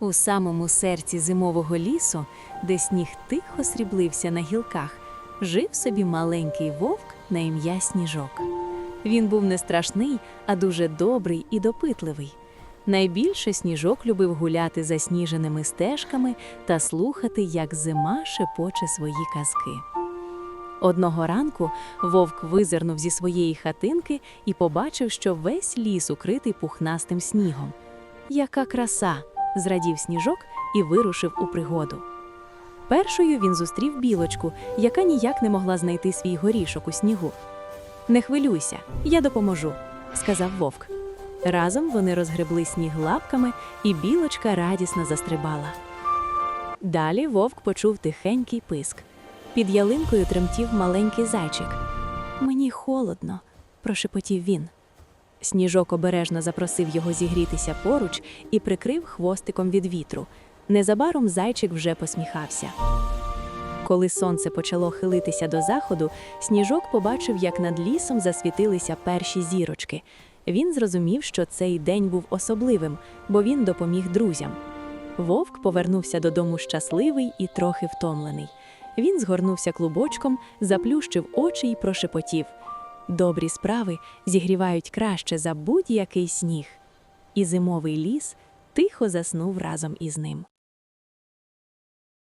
У самому серці зимового лісу, де сніг тихо сріблився на гілках, жив собі маленький вовк на ім'я Сніжок. Він був не страшний, а дуже добрий і допитливий. Найбільше сніжок любив гуляти засніженими стежками та слухати, як зима шепоче свої казки. Одного ранку вовк визирнув зі своєї хатинки і побачив, що весь ліс укритий пухнастим снігом. Яка краса! Зрадів сніжок і вирушив у пригоду. Першою він зустрів білочку, яка ніяк не могла знайти свій горішок у снігу. Не хвилюйся, я допоможу, сказав вовк. Разом вони розгребли сніг лапками, і білочка радісно застрибала. Далі вовк почув тихенький писк. Під ялинкою тремтів маленький зайчик. Мені холодно, прошепотів він. Сніжок обережно запросив його зігрітися поруч і прикрив хвостиком від вітру. Незабаром зайчик вже посміхався. Коли сонце почало хилитися до заходу, сніжок побачив, як над лісом засвітилися перші зірочки. Він зрозумів, що цей день був особливим, бо він допоміг друзям. Вовк повернувся додому щасливий і трохи втомлений. Він згорнувся клубочком, заплющив очі і прошепотів. Добрі справи зігрівають краще за будь-який сніг. І зимовий ліс тихо заснув разом із ним.